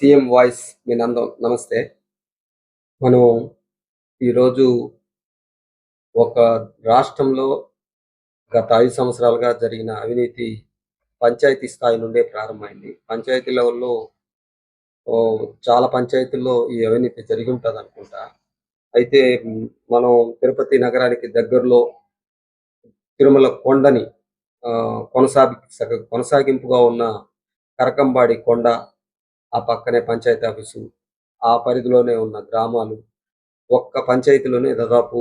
CM voice మీ నందం. నమస్తే. మనం ఈరోజు ఒక రాష్ట్రంలో గత ఐదు సంవత్సరాలుగా జరిగిన అవినీతి పంచాయతీ స్థాయి నుండే ప్రారంభమైంది. పంచాయతీ లెవెల్లో చాలా పంచాయతీల్లో ఈ అవినీతి జరిగి ఉంటుంది అనుకుంటా అయితే మనం తిరుపతి నగరానికి దగ్గరలో తిరుమల కొండని ఆ, కొనసాగి కొనసాగింపుగా ఉన్న కరకంబాడి కొండ ఆ పక్కనే పంచాయతీ ఆఫీసు ఆ పరిధిలోనే ఉన్న గ్రామాలు ఒక్క పంచాయతీలోనే దాదాపు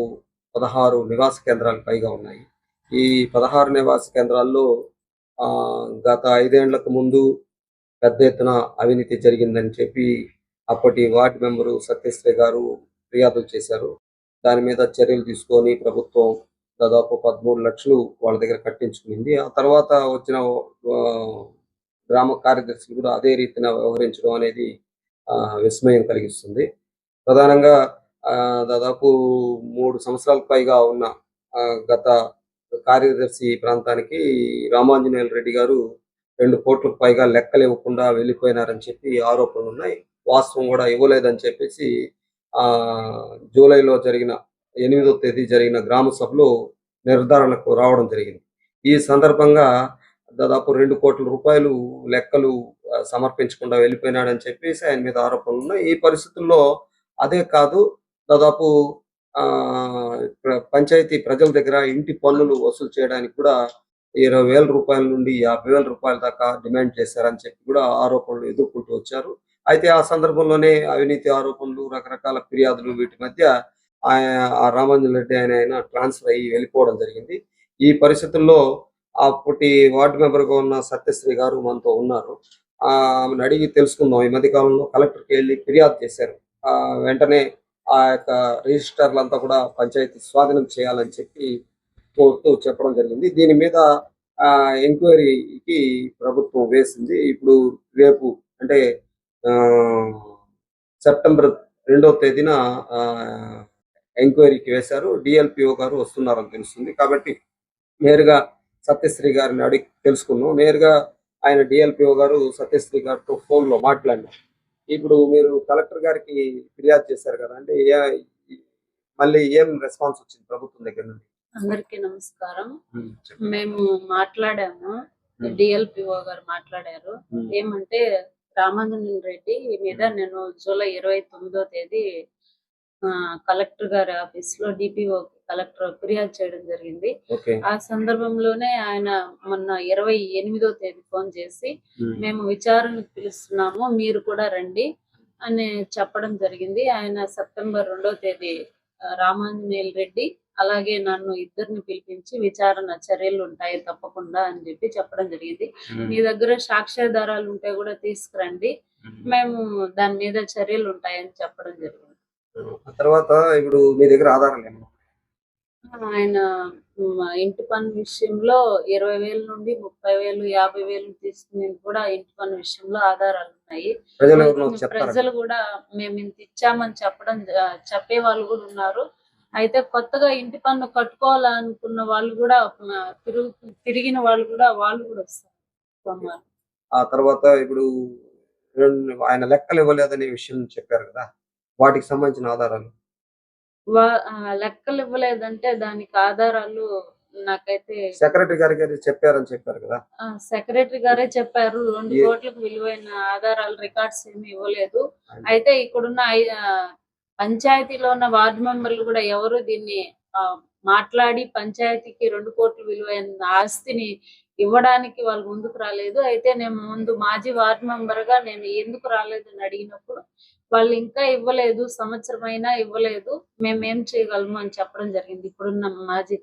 పదహారు నివాస కేంద్రాలు పైగా ఉన్నాయి. ఈ పదహారు నివాస కేంద్రాల్లో ఆ, గత ఐదేళ్ళకు ముందు పెద్ద ఎత్తున అవినీతి జరిగిందని చెప్పి అప్పటి వార్డు మెంబరు సత్యశ్రీ గారు ఫిర్యాదులు చేశారు. దాని మీద చర్యలు తీసుకొని ప్రభుత్వం దాదాపు పదమూడు లక్షలు వాళ్ళ దగ్గర కట్టించుకునింది. ఆ తర్వాత వచ్చిన గ్రామ కార్యదర్శులు కూడా అదే రీతిన వ్యవహరించడం అనేది ఆ, విస్మయం కలిగిస్తుంది. ప్రధానంగా ఆ, దాదాపు మూడు సంవత్సరాలకు పైగా ఉన్న ఆ, గత కార్యదర్శి ప్రాంతానికి రామాంజనేయుల రెడ్డి గారు రెండు కోట్లకు పైగా లెక్కలు ఇవ్వకుండా వెళ్ళిపోయినారని చెప్పి ఆరోపణలు ఉన్నాయి. వాస్తవం కూడా ఇవ్వలేదని చెప్పేసి ఆ జూలైలో జరిగిన ఎనిమిదో తేదీ జరిగిన గ్రామ సభలో నిర్ధారణకు రావడం జరిగింది. ఈ సందర్భంగా దాదాపు రెండు కోట్ల రూపాయలు లెక్కలు సమర్పించకుండా వెళ్ళిపోయినాడని చెప్పేసి ఆయన మీద ఆరోపణలు ఉన్నాయి. ఈ పరిస్థితుల్లో అదే కాదు దాదాపు ఆ పంచాయతీ ప్రజల దగ్గర ఇంటి పన్నులు వసూలు చేయడానికి కూడా ఇరవై వేల రూపాయల నుండి యాభై వేల రూపాయల దాకా డిమాండ్ చేశారని చెప్పి కూడా ఆరోపణలు ఎదుర్కొంటూ వచ్చారు. అయితే ఆ సందర్భంలోనే అవినీతి ఆరోపణలు రకరకాల ఫిర్యాదులు వీటి మధ్య ఆయన ఆ రామాంజన్ రెడ్డి ఆయన ఆయన ట్రాన్స్ఫర్ అయ్యి వెళ్ళిపోవడం జరిగింది. ఈ పరిస్థితుల్లో అప్పటి వార్డు మెంబర్గా ఉన్న సత్యశ్రీ గారు మనతో ఉన్నారు. ఆ, ఆమెను అడిగి తెలుసుకుందాం. ఈ మధ్య కాలంలో కలెక్టర్కి వెళ్ళి ఫిర్యాదు చేశారు. ఆ వెంటనే ఆ యొక్క రిజిస్టర్లంతా కూడా పంచాయతీ స్వాధీనం చేయాలని చెప్పి కోరుతూ చెప్పడం జరిగింది. దీని మీద ఆ ఎంక్వైరీకి ప్రభుత్వం వేసింది. ఇప్పుడు రేపు అంటే ఆ, సెప్టెంబర్ రెండవ తేదీన ఆ, ఎంక్వైరీకి వేశారు. డిఎల్పిఓ గారు వస్తున్నారని తెలుస్తుంది. కాబట్టి నేరుగా సత్యశ్రీ గారిని అడిగి తెలుసుకున్నాం. నేరుగా ఆయన డిఎల్పిఓ గారు సత్యశ్రీ గారితో ఫోన్లో మాట్లాడినారు ఇప్పుడు మీరు కలెక్టర్ గారికి ఫిర్యాదు చేశారు కదా అంటే మళ్ళీ ఏం రెస్పాన్స్ వచ్చింది ప్రభుత్వం దగ్గర నుండి? అందరికీ నమస్కారం. మేము మాట్లాడాము. డిఎల్పిఓ గారు మాట్లాడారు. ఏమంటే రామాంజనేయుల రెడ్డి మీద నేను జూలై ఇరవై తొమ్మిదో తేదీ కలెక్టర్ గారి ఆఫీస్లో డిపిఓ కలెక్టర్ ఫిర్యాదు చేయడం జరిగింది. ఆ సందర్భంలోనే ఆయన మొన్న ఇరవై ఎనిమిదో తేదీ ఫోన్ చేసి మేము. విచారణకు పిలుస్తున్నాము మీరు కూడా రండి అని చెప్పడం జరిగింది. ఆయన సెప్టెంబర్ రెండో తేదీ రామాంజనేయులు రెడ్డి అలాగే నన్ను ఇద్దరిని పిలిపించి విచారణ చర్యలు ఉంటాయి తప్పకుండా అని చెప్పి చెప్పడం జరిగింది. మీ దగ్గర సాక్ష్యాధారాలు ఉంటే కూడా తీసుకురండి. మేము. దాని మీద చర్యలు ఉంటాయని చెప్పడం జరిగింది. తర్వాత ఇప్పుడు మీ దగ్గర ఆధారాలు ఆయన ఇంటి పన్ను విషయంలో ఇరవై వేల నుండి ముప్పై వేలు యాభై వేలు తీసుకునేది కూడా ఇంటి పన్ను విషయంలో ఆధారాలు ఉన్నాయి. ప్రజలు కూడా మేము ఇంత ఇచ్చామని చెప్పడం చెప్పే వాళ్ళు కూడా ఉన్నారు. అయితే కొత్తగా ఇంటి పన్ను కట్టుకోవాలనుకున్న వాళ్ళు కూడా తిరుగు తిరిగిన వాళ్ళు కూడా వాళ్ళు కూడా వస్తారు. ఆ తర్వాత ఇప్పుడు ఆయన లెక్కలు ఇవ్వలేదనే విషయం చెప్పారు కదా? వాటికి సంబంధించిన ఆధారాలు? వా- ఆ, లెక్కలు ఇవ్వలేదంటే దానికి ఆధారాలు నాకైతే సెక్రటరీ గారి గారు చెప్పారని చెప్పారు కదా? సెక్రటరీ గారే చెప్పారు. రెండు ఏ- కోట్లకు విలువైన ఆధారాలు రికార్డ్స్ ఏమి ఇవ్వలేదు. అయితే ఇక్కడున్న ఐ- ఆ, పంచాయతీలో ఉన్న వార్డు మెంబర్లు కూడా ఎవరు దీన్ని ఆ, మాట్లాడి పంచాయతీకి రెండు కోట్ల విలువైన ఆస్తిని ఇవ్వడానికి వాళ్ళు ముందుకు రాలేదు. అయితే నేను ముందు మాజీ వార్డు మెంబర్గా నేను ఎందుకు రాలేదు అని అడిగినప్పుడు వాళ్ళు ఇంకా ఇవ్వలేదు సంవత్సరం అయినా ఇవ్వలేదు మేము ఏం చేయగలము అని చెప్పడం జరిగింది. ఇప్పుడున్న మాజీ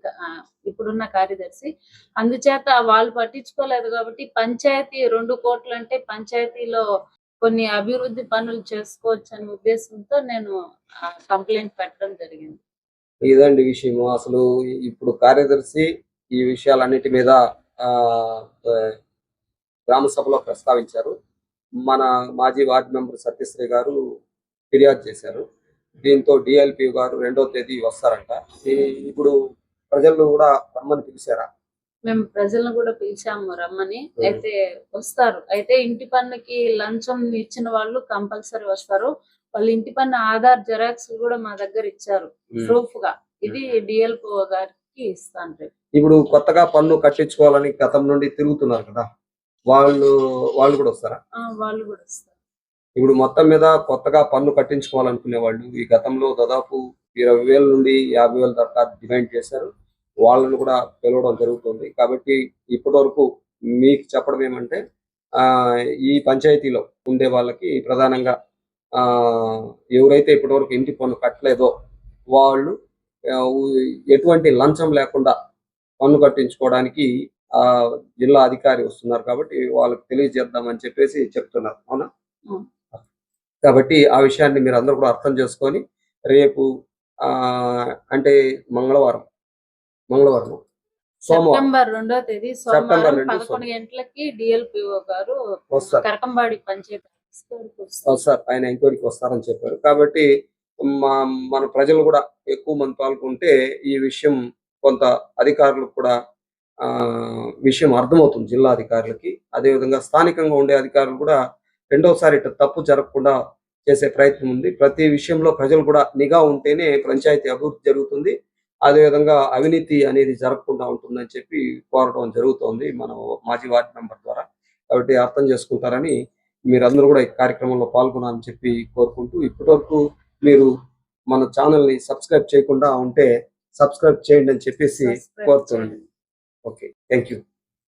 ఇప్పుడున్న కార్యదర్శి. అందుచేత వాళ్ళు పట్టించుకోలేదు కాబట్టి పంచాయతీ రెండు కోట్లు అంటే పంచాయతీలో కొన్ని అభివృద్ధి పనులు చేసుకోవచ్చు అనే ఉద్దేశంతో నేను కంప్లైంట్ పెట్టడం జరిగింది. ఇదండి విషయము. అసలు ఇప్పుడు కార్యదర్శి ఈ విషయాలన్నిటి మీద ఆ, గ్రామ సభలో ప్రస్తావించారు. మన మాజీ వార్డు మెంబర్ సత్యశ్రీ గారు ఫిర్యాదు చేశారు. దీంతో డిఎల్పి గారు రెండో తేదీ వస్తారంట. ఇప్పుడు ప్రజలు కూడా రమ్మని పిలిచారా? మేము ప్రజలను కూడా పిలిచాము రమ్మని. అయితే వస్తారు. అయితే ఇంటి పన్నుకి లంచం ఇచ్చిన వాళ్ళు కంపల్సరీ వస్తారు. వాళ్ళ ఇంటి పన్ను ఆధార్ జెరాక్స్ కూడా మా దగ్గర ఇచ్చారు. ప్రూఫ్గా ఇది డిఎల్పో గారికి ఇస్తాను ఇప్పుడు కొత్తగా పన్ను కట్టించుకోవాలని గతం నుండి తిరుగుతున్నారు కదా. వాళ్ళు వాళ్ళు కూడా వస్తారా? వాళ్ళు కూడా వస్తారు. ఇప్పుడు మొత్తం మీద కొత్తగా పన్ను కట్టించుకోవాలనుకునే వాళ్ళు ఈ గతంలో దాదాపు ఇరవై వేల నుండి యాభై వేల దాకా డిమాండ్ చేశారు. వాళ్ళను కూడా పిలవడం జరుగుతుంది. కాబట్టి ఇప్పటి వరకు మీకు చెప్పడం ఏమంటే ఆ ఈ పంచాయతీలో ఉండే వాళ్ళకి ప్రధానంగా ఆ ఎవరైతే ఇప్పటి వరకు ఇంటి పన్ను కట్టలేదో వాళ్ళు ఎటువంటి లంచం లేకుండా పన్ను కట్టించుకోవడానికి జిల్లా అధికారి వస్తున్నారు కాబట్టి వాళ్ళకి తెలియజేద్దామని చెప్పేసి చెప్తున్నారు. అవునా. కాబట్టి ఆ విషయాన్ని మీరు అందరూ కూడా అర్థం చేసుకొని రేపు ఆ అంటే మంగళవారం మంగళవారం సోమవారం. సెప్టెంబర్ రెండో తేదీ సెప్టెంబర్ సోమవారం రెండు పదకొండు గంటలకి డిఎల్పిఓ గారు వస్తారు. కరకంబాడి పంచాయతీ ఆయన ఎంక్వైరీకి వస్తారని చెప్పారు. కాబట్టి మా మన ప్రజలు కూడా ఎక్కువ మంది పాల్గొంటే ఈ విషయం కొంత అధికారులకు కూడా విషయం అర్థమవుతుంది జిల్లా అధికారులకి అదేవిధంగా స్థానికంగా ఉండే అధికారులు కూడా రెండోసారి ఇట్లా తప్పు జరగకుండా చేసే ప్రయత్నం ఉంది. ప్రతి విషయంలో ప్రజలు కూడా నిఘా ఉంటేనే పంచాయతీ అభివృద్ధి జరుగుతుంది. అదేవిధంగా అవినీతి అనేది జరగకుండా ఉంటుందని చెప్పి కోరడం జరుగుతోంది మన మాజీ వార్డు మెంబర్ ద్వారా. కాబట్టి అర్థం చేసుకుంటారని మీరందరూ కూడా ఈ కార్యక్రమంలో పాల్గొనాలని చెప్పి కోరుకుంటూ ఇప్పటివరకు మీరు మన ఛానల్ని సబ్స్క్రైబ్ చేయకుండా ఉంటే సబ్స్క్రైబ్ చేయండి అని చెప్పేసి కోరుతున్నాను. Okay, thank you.